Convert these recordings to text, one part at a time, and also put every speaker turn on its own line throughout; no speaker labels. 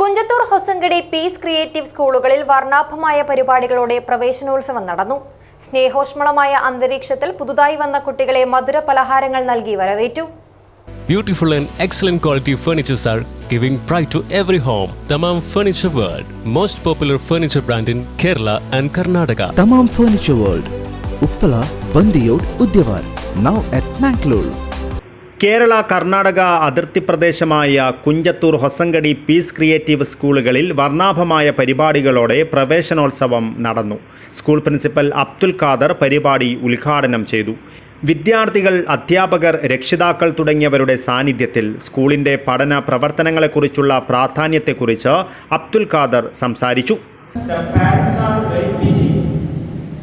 Kunjathur Hosangadi piece creative സ്കൂളുകളിൽ വർണാഭമായ പരിപാടികളോടെ പ്രവേശനോത്സവം നടന്നു. സ്നേഹോഷ്മളമായ അന്തരീക്ഷത്തിൽ പുതുതായി വന്ന കുട്ടികളെ മധുര പലഹാരങ്ങൾ നൽകി വരവേറ്റു.
Beautiful and excellent quality furnitures are giving to every home Thamam furniture world most popular furniture brand in Kerala and Karnataka
Thamam furniture world Uppala Bandiyod Udyavar now at Mangalore
Kerala Karnataka അതിർത്തി പ്രദേശമായ Kunjathur Hosangadi piece creative സ്കൂളുകളിൽ വർണാഭമായ പരിപാടികളോടെ പ്രവേശനോത്സവം നടന്നു. School principal Abdul Khader പരിപാടി ഉദ്ഘാടനം ചെയ്തു. വിദ്യാർത്ഥികൾ അധ്യാപകർ രക്ഷിതാക്കൾ തുടങ്ങിയവരുടെ സാന്നിധ്യത്തിൽ സ്കൂളിന്റെ പഠന പ്രവർത്തനങ്ങളെക്കുറിച്ചുള്ള പ്രാധാന്യത്തെക്കുറിച്ച് അബ്ദുൽ ഖാദർ സംസാരിച്ചു.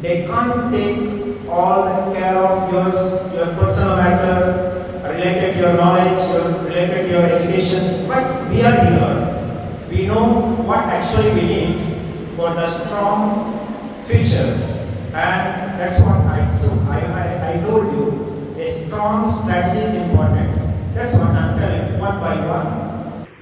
They can't take all education. But we are here. We know what actually we need for the strong future. And that's what I, so I, I, I told you, a strong strategy is important. That's what I'm telling you, one by one.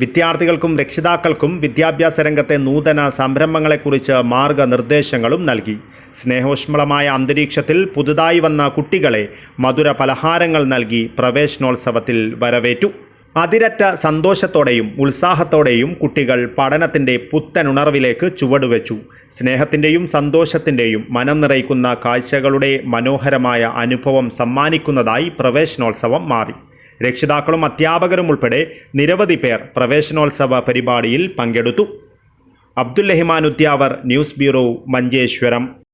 വിദ്യാർത്ഥികൾക്കും രക്ഷിതാക്കൾക്കും വിദ്യാഭ്യാസ രംഗത്തെ നൂതന സംരംഭങ്ങളെക്കുറിച്ച് മാർഗനിർദ്ദേശങ്ങളും നൽകി സ്നേഹോഷ്മളമായ അന്തരീക്ഷത്തിൽ പുതുതായി വന്ന കുട്ടികളെ മധുര പലഹാരങ്ങൾ നൽകി പ്രവേശനോത്സവത്തിൽ വരവേറ്റു അതിരറ്റ സന്തോഷത്തോടെയും ഉത്സാഹത്തോടെയും കുട്ടികൾ പഠനത്തിന്റെ പുത്തനുണർവിലേക്ക് ചുവടുവെച്ചു. സ്നേഹത്തിന്റെയും സന്തോഷത്തിന്റെയും മനം നിറയ്ക്കുന്ന കാഴ്ചകളുടെ മനോഹരമായ അനുഭവം സമ്മാനിക്കുന്നതായി പ്രവേശനോത്സവം മാറി. രക്ഷിതാക്കളും അധ്യാപകരും ഉൾപ്പെടെ നിരവധി പേർ പ്രവേശനോത്സവ പരിപാടിയിൽ പങ്കെടുത്തു. Abdul Rahman Udyavar news bureau Manjeshwaram.